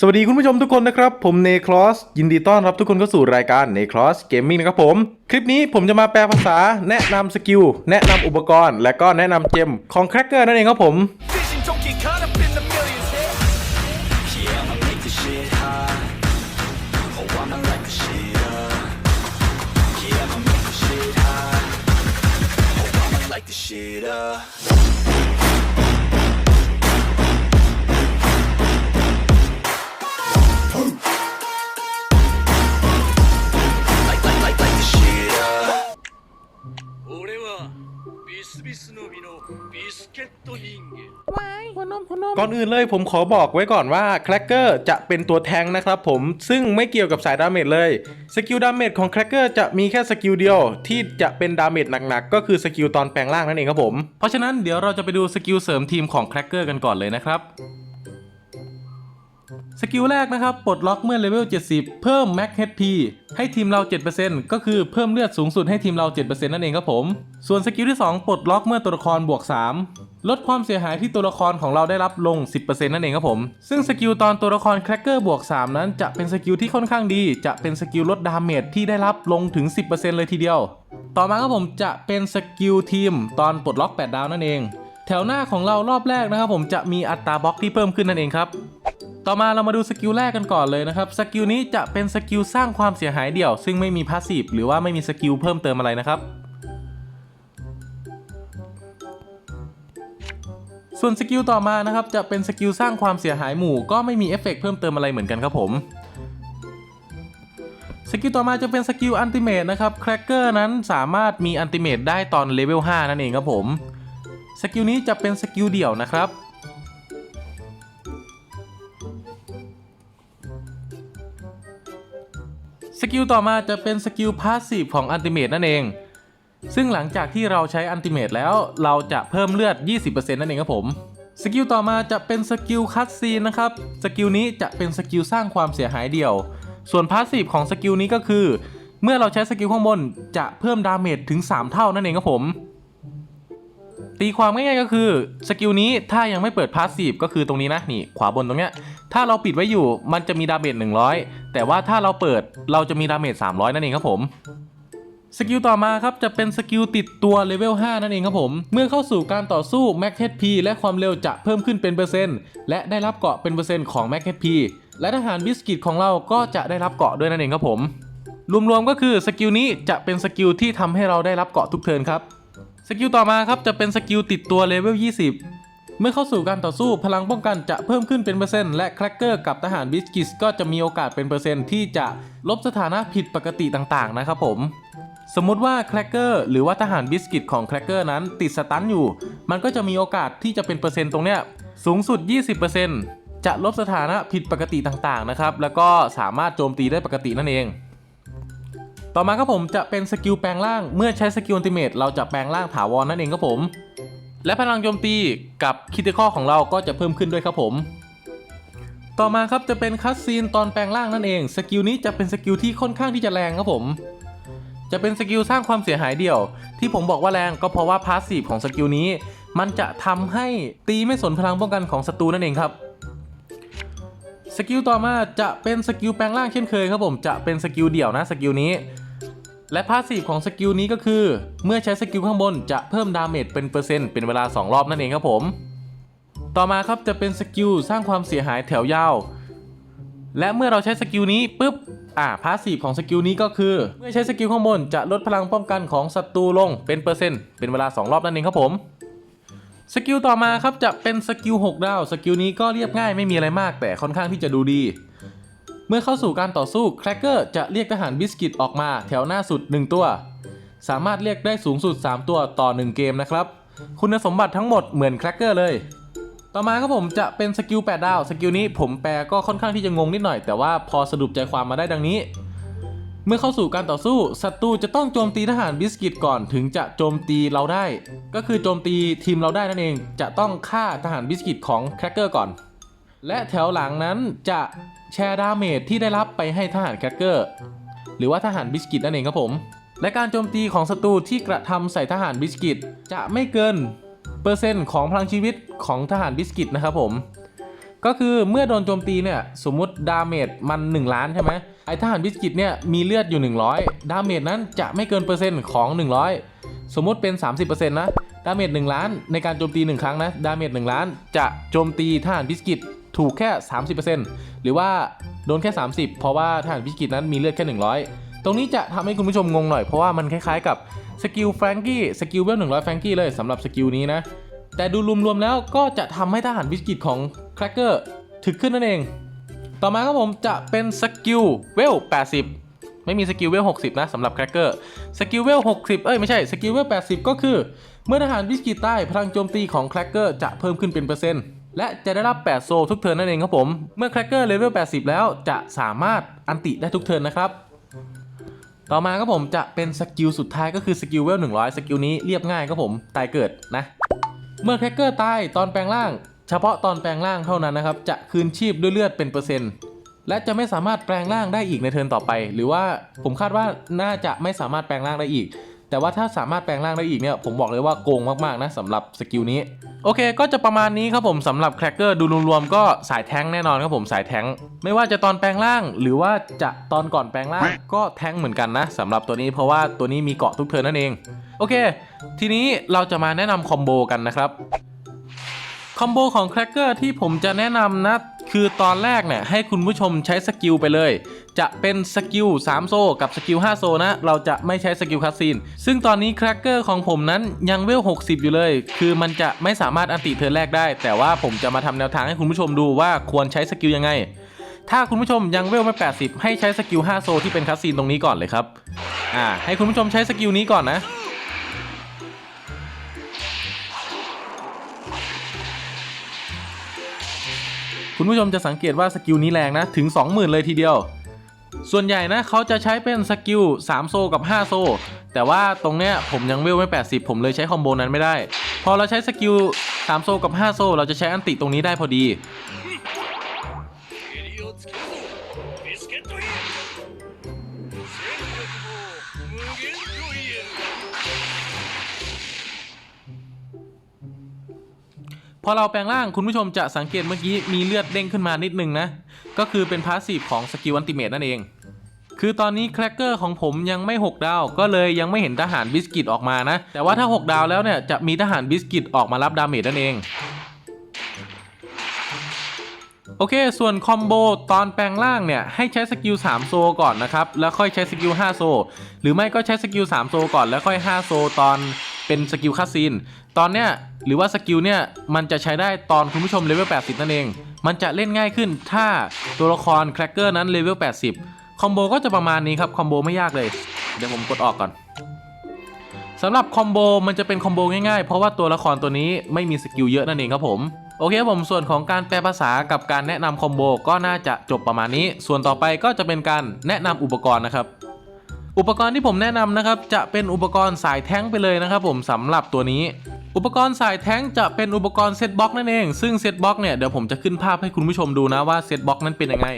สวัสดีคุณผู้ชมทุกคนนะครับ ผมเนคลอสยินดีต้อนรับทุกคนเข้าสู่รายการเนคลอสเกมมิ่งนะครับผม คลิปนี้ผมจะมาแปลภาษา แนะนำสกิล แนะนำอุปกรณ์ และก็แนะนำเจมของแครกเกอร์นั่นเองครับผม ビスケット人間 ก่อนอื่นเลยผมขอบอกไว้ก่อนว่าแครกเกอร์จะเป็นตัวแทงนะครับผม ซึ่งไม่เกี่ยวกับสายดาเมจเลย สกิลดาเมจของแครกเกอร์จะมีแค่สกิลเดียว ที่จะเป็นดาเมจหนักๆ ก็คือสกิลตอนแปลงร่างนั่นเองครับผม เพราะฉะนั้นเดี๋ยวเราจะไปดูสกิลเสริมทีมของแครกเกอร์กันก่อนเลยนะครับ สกิลแรกนะครับ ปลดล็อกเมื่อเลเวล 70 เพิ่ม Max HP ให้ทีมเรา 7%ก็คือเพิ่มเลือดสูงสุดให้ทีมเรา 7%นั่นเองครับผม ส่วนสกิลที่ 2 ปลดล็อกเมื่อตัวละครบวก 3 ลดความเสียหายที่ตัวละครของเราได้รับลง 10%นั่นเองครับผม ซึ่งสกิลตอนตัวละครแครกเกอร์บวก 3 นั้นจะเป็นสกิลที่ค่อนข้างดี จะเป็นสกิลลดดาเมจที่ได้รับลงถึง 10%เลยทีเดียว ต่อมาครับผมจะเป็นสกิลทีมตอนปลดล็อก 8 ดาวนั่นเอง แถวหน้าของเรารอบแรกนะครับผมจะมีอัตราบล็อกที่เพิ่มขึ้นนั่นเองครับ ต่อมาเรามาดูสกิลแรกกันก่อนเลยนะครับสกิลนี้จะเป็นสกิลสร้างความเสียหายเดี่ยว ซึ่งไม่มีพาสซีฟหรือว่าไม่มีสกิลเพิ่มเติมอะไรนะครับส่วนสกิลต่อมานะครับจะเป็นสกิลสร้างความเสียหายหมู่ก็ไม่มีเอฟเฟกต์เพิ่มเติมอะไรเหมือนกันครับผมสกิลต่อมาจะเป็นสกิลอันติเมตนะครับแครกเกอร์นั้นสามารถมีอันติเมตได้ตอนเลเวล5นั่นเองครับผมสกิลนี้จะเป็นสกิลเดี่ยวนะครับ สกิลต่อมาจะเป็นสกิลพาสซีฟของอันติเมตนั่นเอง ซึ่งหลังจากที่เราใช้อันติเมตแล้วเราจะเพิ่มเลือด 20%นั่นเองครับผม สกิลต่อมาจะเป็นสกิลคัตซีนนะครับ สกิลนี้จะเป็นสกิลสร้างความเสียหายเดี่ยว ส่วนพาสซีฟของสกิลนี้ก็คือ เมื่อเราใช้สกิลข้างบนจะเพิ่มดาเมจถึง 3 เท่านั่นเองครับผมตีความง่ายๆก็คือสกิลนี้ถ้ายังไม่เปิดพาสซีฟก็คือตรงนี้นะนี่ขวาบนตรงเนี้ยถ้าเราปิดไว้อยู่มันจะมีดาเมจ100 แต่ว่าถ้าเราเปิดเราจะมีดาเมจ300 นั่นเองครับผมสกิลต่อมาครับจะเป็นสกิลติดตัวเลเวล 5 นั่นเองครับผม เมื่อเข้าสู่การต่อสู้ Max HP และความเร็วจะเพิ่มขึ้นเป็นเปอร์เซ็นต์และได้รับเกาะเป็นเปอร์เซ็นต์ของ Max HP และทหารบิสกิตของเราก็จะได้รับเกาะด้วยนั่นเองครับผม รวมๆก็คือสกิลนี้จะเป็นสกิลที่ทำให้เราได้รับเกาะทุกเทิร์นครับ สกิลต่อมาครับจะเป็นสกิลติดตัวเลเวล 20 เมื่อเข้าสู่การต่อสู้พลังป้องกันจะเพิ่มขึ้นเป็นเปอร์เซ็นต์และแครกเกอร์กับทหารบิสกิสก็จะมีโอกาสเป็นเปอร์เซ็นต์ที่จะลบสถานะผิดปกติต่างๆ นะครับผม สมมุติว่าแครกเกอร์หรือว่าทหารบิสกิตของแครกเกอร์นั้นติดสตันอยู่ มันก็จะมีโอกาสที่จะเป็นเปอร์เซ็นต์ตรงเนี้ยสูงสุด 20%จะลบสถานะผิดปกติต่างๆ นะครับ แล้วก็สามารถโจมตีได้ปกตินั่นเอง ต่อมาครับผมจะเป็นสกิลแปลงร่าง เมื่อใช้สกิลอัลติเมตเราจะแปลงร่างถาวรนั่นเองครับผม และพลังโจมตีกับคิติคอของเราก็จะเพิ่มขึ้นด้วยครับผม ต่อมาครับจะเป็นคัสซีนตอนแปลงร่างนั่นเอง สกิลนี้จะเป็นสกิลที่ค่อนข้างที่จะแรงครับผม จะเป็นสกิลสร้างความเสียหายเดี่ยว ที่ผมบอกว่าแรงก็เพราะว่าพาสซีฟของสกิลนี้ มันจะทำให้ตีไม่สนพลังป้องกันของศัตรูนั่นเองครับสกิลต่อมาจะเป็นสกิลแปลงร่างเช่นเคยครับผมจะเป็นสกิลเดี่ยวนะสกิลนี้ และพาสซีฟของสกิลนี้ก็คือ เมื่อใช้สกิลข้างบนจะเพิ่มดาเมจเป็นเปอร์เซ็นต์เป็นเวลา 2 รอบนั่นเองครับผม ต่อมาครับจะเป็นสกิลสร้างความเสียหายแถวยาว และเมื่อเราใช้สกิลนี้ปุ๊บอ่าพาสซีฟของสกิลนี้ก็คือ เมื่อใช้สกิลข้างบนจะลดพลังป้องกันของศัตรูลงเป็นเปอร์เซ็นต์เป็นเวลา 2 รอบนั่นเองครับผมสกิลต่อมาครับจะเป็นสกิล6ดาว สกิลนี้ก็เรียบง่ายไม่มีอะไรมากแต่ค่อนข้างที่จะดูดี เมื่อเข้าสู่การต่อสู้แครกเกอร์จะเรียกทหารบิสกิตออกมาแถวหน้าสุด 1 ตัว สามารถเรียกได้สูงสุด 3 ตัวต่อ 1 เกมนะครับ คุณสมบัติทั้งหมดเหมือนแครกเกอร์เลย ต่อมาครับผมจะเป็นสกิล8ดาวสกิลนี้ผมแปลก็ค่อนข้างที่จะงงนิดหน่อย แต่ว่าพอสรุปใจความมาได้ดังนี้ เมื่อเข้าสู่การต่อสู้ศัตรูจะต้องโจมตีทหารบิสกิตก่อนถึงจะโจมตีเราได้ ก็คือโจมตีทีมเราได้นั่นเอง จะต้องฆ่าทหารบิสกิตของแครกเกอร์ก่อน และแถวหลังนั้นจะแชร์ดาเมจที่ได้รับไปให้ทหารแครกเกอร์ หรือว่าทหารบิสกิตนั่นเองครับผม และการโจมตีของศัตรูที่กระทำใส่ทหารบิสกิต จะไม่เกินเปอร์เซ็นต์ของพลังชีวิตของทหารบิสกิตนะครับผม ก็คือเมื่อโดนโจมตีเนี่ยสมมุติดาเมจมัน 1 ล้านใช่ไหมไอทหารบิสกิตเนี่ยมีเลือดอยู่ 100 ดาเมจนั้นจะไม่เกินเปอร์เซ็นต์ของ 100 สมมุติเป็น 30%นะดาเมจ1ล้านในการโจมตี 1 ครั้งนะดาเมจ1ล้านจะโจมตีทหารบิสกิต ถูกแค่ 30%หรือว่าโดนแค่ 30 เพราะว่าทหารบิสกิตนั้นมีเลือดแค่ 100 ตรงนี้จะทำให้คุณผู้ชมงงหน่อยเพราะว่ามันคล้ายๆกับสกิลแฟรงกี้สกิลเวล100แฟรงกี้เลยสำหรับสกิลนี้นะ แต่ดูรวมๆแล้วก็จะทำให้ทหารบิสกิตของแครกเกอร์ถึกขึ้นนั่นเอง ต่อมาครับผมจะเป็นสกิลเวล80 ไม่มีสกิลเวล60 นะสำหรับแครกเกอร์สกิลเวล60 เอ้ยไม่ใช่สกิลเวล80 ก็คือ เมื่อทหารบิสกิตใต้พลังโจมตีของแครกเกอร์จะเพิ่มขึ้นเป็นเปอร์เซ็นต์ และจะได้รับ 8 โซทุกเทิร์นนั่นเองครับผม เมื่อแครกเกอร์เลเวล 80 แล้วจะสามารถอันติได้ทุกเทิร์นนะครับ ต่อมาครับผมจะเป็นสกิลสุดท้ายก็คือสกิลเวล 100 สกิลนี้เรียบง่ายครับผมตายเกิดนะ เมื่อแครกเกอร์ตายตอนแปลงร่าง เฉพาะตอนแปลงร่างเท่านั้นนะครับจะคืนชีพด้วยเลือดเป็นเปอร์เซ็นต์และจะไม่สามารถแปลงร่างได้อีกในเทิร์นต่อไป หรือว่าผมคาดว่าน่าจะไม่สามารถแปลงร่างได้อีก แต่ว่าถ้าสามารถแปลงร่างได้อีกเนี่ยผมบอกเลยว่าโกงมากๆนะสำหรับสกิลนี้ โอเค ก็จะประมาณนี้ครับผมสำหรับแครกเกอร์ดูรวมๆก็สายแท้งแน่นอนครับผมสายแท้งไม่ว่าจะตอนแปลงร่าง หรือว่าจะตอนก่อนแปลงร่างก็แท้งเหมือนกันนะสำหรับตัวนี้เพราะว่าตัวนี้มีเกาะทุกเทิร์นนั่นเอง โอเค ทีนี้เราจะมาแนะนำคอมโบกันนะครับ คอมโบของแครกเกอร์ที่ผมจะแนะนำนะ คือตอนแรกเนี่ยให้คุณผู้ชมใช้สกิลไปเลย จะเป็นสกิล3 โซกับสกิล5 โซนะ เราจะไม่ใช้สกิลคัสซีน ซึ่งตอนนี้แครกเกอร์ของผมนั้นยังเวล 60 อยู่เลย คือมันจะไม่สามารถอันติเทิร์แรกได้ แต่ว่าผมจะมาทำแนวทางให้คุณผู้ชมดูว่าควรใช้สกิลยังไง ถ้าคุณผู้ชมยังเวลไม่ 80 ให้ใช้สกิล5 โซที่เป็นคัสซีนตรงนี้ก่อนเลยครับ อ่า ให้คุณผู้ชมใช้สกิลนี้ก่อนนะ คุณผู้ชมจะสังเกตว่าสกิลนี้แรงนะถึง 20,000 เลยทีเดียว ส่วนใหญ่นะเขาจะใช้เป็นสกิล3โซกับ 5 โซ แต่ว่าตรงเนี้ยผมยังเวลไม่ 80 ผมเลยใช้คอมโบนั้นไม่ได้ พอเราใช้สกิล3โซกับ 5 โซ เราจะใช้อันติตรงนี้ได้พอดี พอเราแปลงร่างคุณผู้ชมจะสังเกตเมื่อกี้มีเลือดเด้งขึ้นมานิดนึงนะ ก็คือเป็นพาสซีฟของสกิลอันติเมตนั่นเอง คือตอนนี้แครกเกอร์ของผมยังไม่ 6 ดาว ก็เลยยังไม่เห็นทหารบิสกิตออกมานะ แต่ว่าถ้า 6 ดาวแล้วเนี่ยจะมีทหารบิสกิตออกมารับดาเมจนั่นเองโอเค ส่วนคอมโบตอนแปลงร่างเนี่ย ให้ใช้สกิล3โซก่อนนะครับ แล้วค่อยใช้สกิล5โซ หรือไม่ก็ใช้สกิล3โซก่อนแล้วค่อย5โซตอน เป็นสกิลคัสซีน ตอนเนี้ยหรือว่าสกิลเนี่ยมันจะใช้ได้ตอนคุณผู้ชมเลเวล 80 นั่นเอง มันจะเล่นง่ายขึ้นถ้าตัวละครแครกเกอร์นั้นเลเวล 80 คอมโบก็จะประมาณนี้ครับ คอมโบไม่ยากเลย เดี๋ยวผมกดออกก่อนสำหรับคอมโบมันจะเป็นคอมโบง่ายๆ เพราะว่าตัวละครตัวนี้ไม่มีสกิลเยอะนั่นเองครับผมโอเคผมส่วนของการแปลภาษากับการแนะนำคอมโบก็น่าจะจบประมาณนี้ ส่วนต่อไปก็จะเป็นการแนะนำอุปกรณ์นะครับ อุปกรณ์ที่ผมแนะนำนะครับจะเป็นอุปกรณ์สายแท้งไปเลยนะครับ ผมสำหรับตัวนี้ อุปกรณ์สายแท้งจะเป็นอุปกรณ์เซตบ็อกนั่นเองซึ่งเซตบ็อกเนี่ยเดี๋ยวผมจะขึ้นภาพให้คุณผู้ชมดูนะว่าเซตบ็อกนั้นเป็นยังไง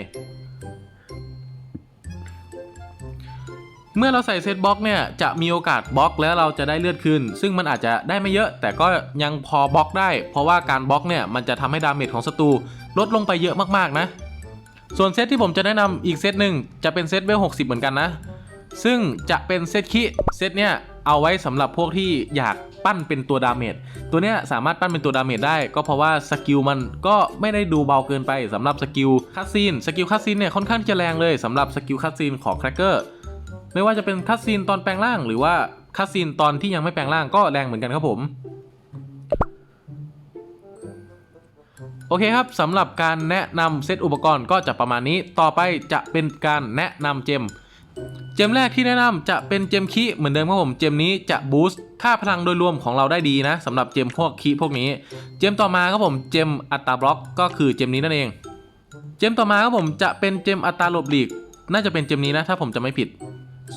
เมื่อเราใส่เซตบล็อกเนี่ยจะมีโอกาสบล็อกแล้วเราจะได้เลือดขึ้นซึ่งมันอาจจะได้ไม่เยอะ แต่ก็ยังพอบล็อกได้ เพราะว่าการบล็อกเนี่ยมันจะทำให้ดาเมจของศัตรูลดลงไปเยอะมากๆนะ ส่วนเซตที่ผมจะแนะนำอีกเซตหนึ่งจะเป็นเซตเวล60เหมือนกันนะ ซึ่งจะเป็นเซตคิเซตเนี่ยเอาไว้สำหรับพวกที่อยากปั้นเป็นตัวดาเมจตัวเนี้ยสามารถปั้นเป็นตัวดาเมจได้ ก็เพราะว่าสกิลมันก็ไม่ได้ดูเบาเกินไปสำหรับสกิลคัสซีนสกิลคัสซีนเนี่ยค่อนข้างจะแรงเลยสำหรับสกิลคัสซีนของแครกเกอร์ไม่ว่าจะเป็นคัสซีนตอนแปลงร่าง หรือว่าคัสซีนตอนที่ยังไม่แปลงร่างก็แรงเหมือนกันครับผมโอเคครับสำหรับการแนะนำเซตอุปกรณ์ก็จะประมาณนี้ ต่อไปจะเป็นการแนะนำเจม เจมแรกที่แนะนำจะเป็นเจมคีเหมือนเดิมครับผมเจมนี้จะบูสต์ค่าพลังโดยรวมของเราได้ดีนะสำหรับเจมพวกคีพวกนี้ เจมต่อมาครับผมเจมอัตราบล็อกก็คือเจมนี้นั่นเอง เจมต่อมาครับผมจะเป็นเจมอัตราหลบหลีก น่าจะเป็นเจมนี้นะถ้าผมจะไม่ผิด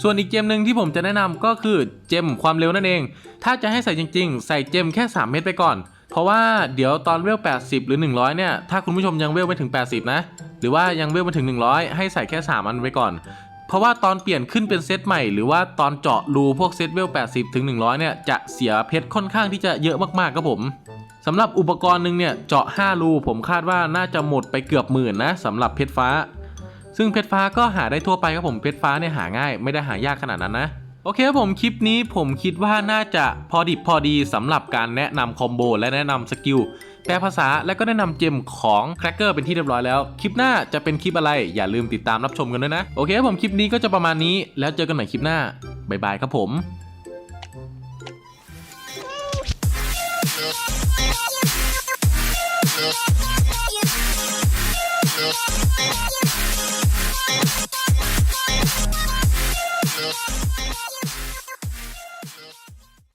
ส่วนอีกเจมหนึ่งที่ผมจะแนะนำก็คือเจมความเร็วนั่นเอง ถ้าจะให้ใส่จริง ๆ ใส่เจมแค่ 3 เม็ดไปก่อน เพราะว่าเดี๋ยวตอนเวล 80 หรือ 100 เนี่ยถ้าคุณผู้ชมยังเวลไม่ถึง 80 นะ หรือว่ายังเวลไม่ถึง 100 ให้ใส่แค่ 3 อันไว้ก่อน เพราะว่าตอนเปลี่ยนขึ้นเป็นเซตใหม่ หรือว่าตอนเจาะรูพวกเซตเวล 80 ถึง 100 เนี่ย จะเสียเพชรค่อนข้างที่จะเยอะมากๆครับผมสำหรับอุปกรณ์หนึ่งเนี่ยเจาะ 5 รูผมคาดว่าน่าจะหมดไปเกือบหมื่นนะสำหรับเพชรฟ้า ซึ่งเพชรฟ้าก็หาได้ทั่วไปครับผมเพชรฟ้าเนี่ยหาง่ายไม่ได้หายากขนาดนั้นนะโอเคครับผมคลิปนี้ผมคิดว่าน่าจะพอดิบพอดีสำหรับการแนะนำคอมโบและแนะนำสกิล แปลภาษาและก็แนะนำเจมของแครกเกอร์เป็นที่เรียบร้อยแล้ว คลิปหน้าจะเป็นคลิปอะไรอย่าลืมติดตามรับชมกันด้วยนะ โอเคครับผมคลิปนี้ก็จะประมาณนี้แล้วเจอกันใหม่คลิปหน้าบ๊ายบายครับผม